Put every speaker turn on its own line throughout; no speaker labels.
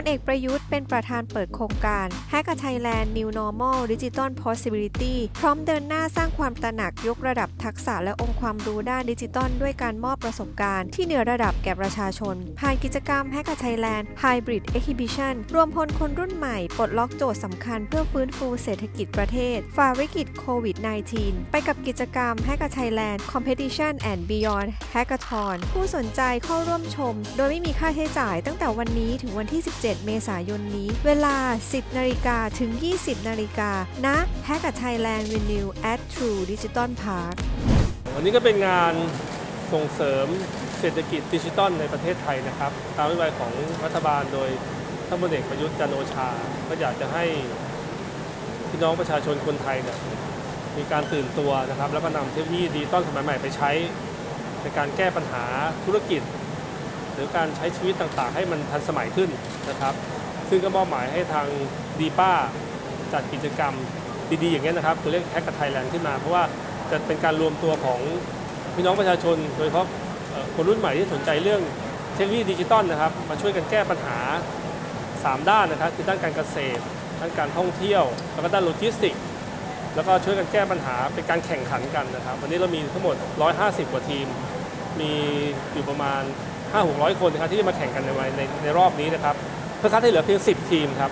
ลเอกประยุทธ์เป็นประธานเปิดโครงการ h a c k a Thailand New Normal Digital Possibility พร้อมเดินหน้าสร้างความตระหนักยกระดับทักษะและองค์ความรู้ด้านดิจิตอลด้วยการมอบประสบการณ์ที่เหนือระดับแก่ประชาชน ผ่านกิจกรรม h a c k a Thailand Hybrid Exhibition รวมพลคนรุ่นใหม่ปลดล็อกโจทย์สำคัญเพื่อฟื้นฟูเศรษฐกิจประเทศฝ่าวิกฤตโควิด -19 ไปกับกิจกรรม h a c k a Thailand Competition and Beyond Hackathon ผู้สนใจเข้าร่วมชม โดยไม่มีค่าใช้จ่ายตั้งแต่วันนี้ถึงวันที่ 17เมษายนนี้ เวลา 10 นาฬิกาถึง 20 นาฬิกาณ h a c k a Thailand Venue at True Digital Park
วันนี้ก็เป็นงานส่งเสริมเศรษฐกิจดิจิทัลในประเทศไทยนะครับ ตามนโยบายของรัฐบาลโดยท่านพลเอกประยุทธ์จันโอชา ก็อยากจะให้พี่น้องประชาชนคนไทยเนี่ยมีการตื่นตัวนะครับ แล้วก็นำเทคโนโลยีดิจิตอลสมัยใหม่ไปใช้ ในการแก้ปัญหาธุรกิจ หรือการใช้ชีวิตต่างๆ ให้มันทันสมัยขึ้นนะครับ ซึ่งก็มอบหมายให้ทางดีป้าจัดกิจกรรมดีๆอย่างนี้นะครับคือเรียกแฮกกับไทยแลนด์ขึ้นมา เพราะว่าจะเป็นการรวมตัวของพี่น้องประชาชน โดยเฉพาะคนรุ่นใหม่ที่สนใจเรื่องเทคโนโลยีดิจิตอลนะครับ มาช่วยกันแก้ปัญหา 3 ด้านนะครับ คือด้านการเกษตร ด้านการท่องเที่ยว แล้วก็ด้านโลจิสติกส์แล้วก็ช่วยกันแก้ปัญหาเป็นการแข่งขันกันนะครับ วันนี้เรามีทั้งหมด 150 กว่าทีม มีอยู่ประมาณ 5-600 คนนะครับที่จะมาแข่งกันในวันในในรอบนี้นะครับเพื่อคัดให้เหลือเพียง 10 ทีมครับ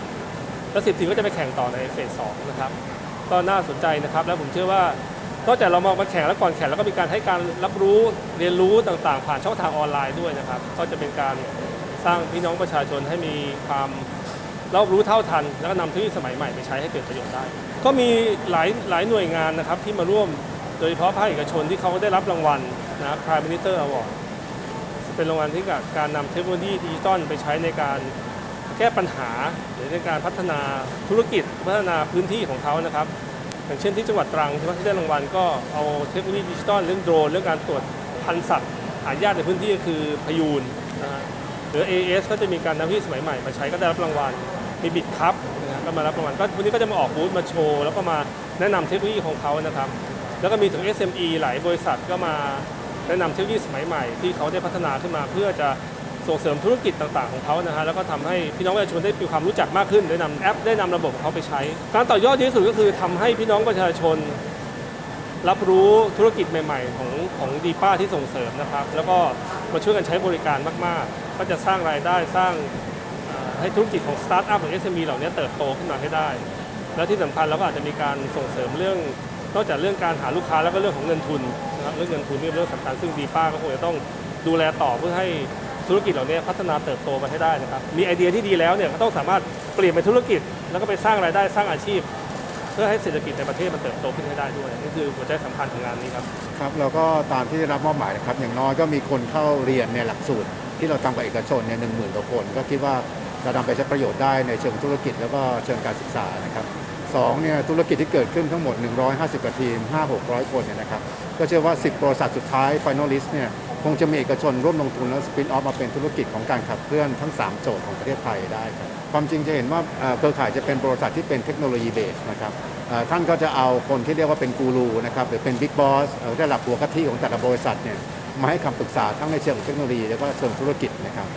แล้ว 10 ทีมก็จะไปแข่งต่อในเฟส2นะครับก็น่าสนใจนะครับ แล้วผมเชื่อว่านอกจากเรามองมาแข่งแล้วก่อนแข่งแล้วก็มีการให้การรับรู้เรียนรู้ต่างๆ ผ่านช่องทางออนไลน์ด้วยนะครับก็จะเป็นการสร้างพี่น้องประชาชนให้มีความรอบรู้เท่าทัน แล้วก็นำเทคโนโลยีสมัยใหม่ไปใช้ให้เกิดประโยชน์ได้ ก็มีหลายหลายหน่วยงานนะครับที่มาร่วม โดยเฉพาะภาคเอกชนที่เขาได้รับรางวัลนะครับ Prime Minister Award เป็นรางวัลที่กับการนำเทคโนโลยีดิจิตอลไปใช้ในการแก้ปัญหา หรือในการพัฒนาธุรกิจพัฒนาพื้นที่ของเขานะครับ อย่างเช่นที่จังหวัดตรังที่ได้รางวัลก็เอาเทคโนโลยีดิจิตอลเรื่องโดรนเรื่องการตรวจพันธุ์สัตว์หายากในพื้นที่ก็คือพยูนนะฮะหรือ AS ก็จะมีการนำที่สมัยใหม่มาใช้ก็ได้รับรางวัลมีบิดคัพนะก็มารับรางวัลก็วันนี้ก็จะมาออกบูธมาโชว์ แล้วก็มาแนะนำเทคโนโลยีของเขานะครับ แล้วก็มีถึง SME หลายบริษัทก็มา แนะนำเทคโนโลยีสมัยใหม่ที่เขาได้พัฒนาขึ้นมา เพื่อจะส่งเสริมธุรกิจต่างๆของเขานะฮะแล้วก็ทำให้พี่น้องประชาชนได้มีความรู้จักมากขึ้นได้นำแอปได้นำระบบของเขาไปใช้ การต่อยอดที่สุดก็คือทำให้พี่น้องประชาชน รับรู้ธุรกิจใหม่ๆ ของของดีป้าที่ส่งเสริมนะครับ แล้วก็มาช่วยกันใช้บริการมากๆ ก็จะสร้างรายได้สร้างเอ่อให้ธุรกิจของสตาร์ทอัพหรือ SME เหล่านี้เติบโตขึ้นมาให้ได้ แล้วที่สำคัญเราก็อาจจะมีการส่งเสริมเรื่อง นอกจากเรื่องการหาลูกค้าแล้วก็เรื่องของเงินทุน นะครับเรื่องเงินทุนนี่เป็นเรื่องสำคัญซึ่งดีป้าก็คงจะต้องดูแลต่อเพื่อให้ธุรกิจเหล่านี้พัฒนาเติบโตไปให้ได้นะครับ มีไอเดียที่ดีแล้วเนี่ยก็ต้องสามารถเปลี่ยนเป็นธุรกิจ แล้วก็ไปสร้างรายได้สร้างอาชีพ เพื่อให้เศรษฐกิจในประเทศมันเติบโตขึ้นให้ได้ด้วยนี่คือหัวใจสำคัญของงานนี้ครับ
ครับแล้วก็ตามที่ได้รับมอบหมายนะครับ อย่างน้อยก็มีคนเข้าเรียนในหลักสูตร ที่เราทำกับเอกชนเนี่ยหนึ่งหมื่นกว่าคน ก็คิดว่าจะนำไปใช้ประโยชน์ได้ในเชิงธุรกิจแล้วก็เชิงการศึกษานะครับ สองเนี่ยธุรกิจที่เกิดขึ้นทั้งหมด 150กว่าทีม 5-600 คนเนี่ยนะครับก็เชื่อว่า 10 บริษัทสุดท้าย finalist เนี่ยคงจะมีเอกชนร่วมลงทุนแล้วสปินออฟมาเป็นธุรกิจของการขับเคลื่อนทั้ง 3 โจทย์ของประเทศไทยได้ครับความจริงจะเห็นว่าเออเครือข่ายจะเป็นบริษัทที่เป็นเทคโนโลยีเบสนะครับท่านก็จะเอาคนที่เรียกว่าเป็นกูรูนะครับหรือเป็นบิ๊กบอสระดับหัวกะทิของแต่ละบริษัทเนี่ยมาให้คำปรึกษาทั้งในเชิงเทคโนโลยีแล้วก็เชิงธุรกิจนะครับ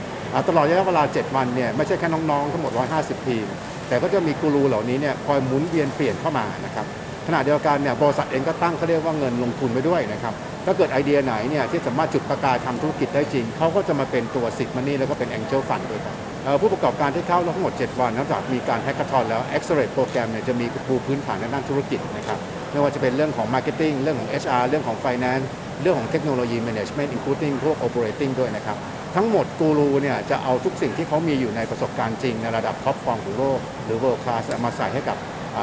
ตลอดระยะเวลา 7 วันเนี่ยไม่ใช่แค่น้องๆ ทั้งหมด 150 ทีม แต่ก็จะมีกูรูเหล่านี้เนี่ยคอยหมุนเวียนเปลี่ยนเข้ามานะครับขณะเดียวกันเนี่ยบริษัทเองก็ตั้งเขาเรียกว่าเงินลงทุนไว้ด้วยนะครับถ้าเกิดไอเดียไหนเนี่ยที่สามารถจุดประกายทำธุรกิจได้จริง เขาก็จะมาเป็นตัวสิทธิ์มันนี่แล้วก็เป็น Angel Fund ด้วยครับผู้ประกอบการที่เข้าทั้งหมด 7 วันนอกจากมีการแฮกเกอร์ทอนแล้ว Accelerate โปรแกรมเนี่ยจะมีปูพื้นฐานในด้านธุรกิจนะครับไม่ว่าจะเป็นเรื่องของ Marketing เรื่องของ HR เรื่องของ Finance เรื่องของเทคโนโลยี Management including พวก Operating ด้วยนะครับ ทั้งหมดกูรูเนี่ยจะเอาทุกสิ่งที่เขามีอยู่ในประสบการณ์จริง ในระดับท็อปฟอร์มของโลกหรือ world class มาใส่ให้กับ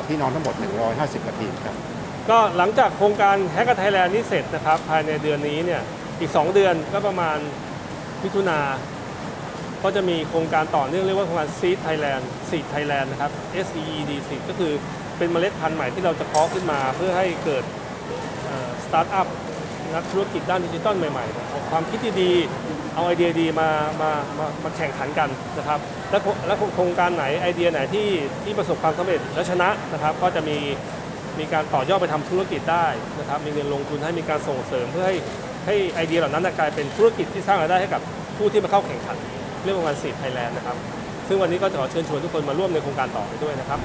พี่น้องทั้งหมด 150กว่าทีมครับ
ก็หลังจากโครงการแฮกกับไทยแลนด์นี้เสร็จนะครับภายในเดือนนี้เนี่ยอีก 2 เดือนก็ประมาณมิถุนา ก็จะมีโครงการต่อเนื่องเรียกว่าโครงการ Seed Thailand Seed Thailand นะครับ S E E D Seed ก็คือเป็นเมล็ดพันธุ์ใหม่ที่เราจะเพาะขึ้นมาเพื่อให้เกิดสตาร์ทอัพ นักธุรกิจด้านดิจิตอลใหม่ๆเอาความคิดดีๆเอาไอเดียดีมามามามาแข่งขันกันนะครับและโคและโครงการไหนไอเดียไหนที่ที่ประสบความสำเร็จและชนะนะครับ ก็จะมีมีการต่อยอดไปทำธุรกิจได้นะครับมีเงินลงทุนให้มีการส่งเสริมเพื่อให้ให้ไอเดียเหล่านั้นกลายเป็นธุรกิจที่สร้างรายได้ให้กับผู้ที่มาเข้าแข่งขันเรื่องของการสีไทยแลนด์นะครับ ซึ่งวันนี้ก็จะขอเชิญชวนทุกคนมาร่วมในโครงการต่อไปด้วยนะครับ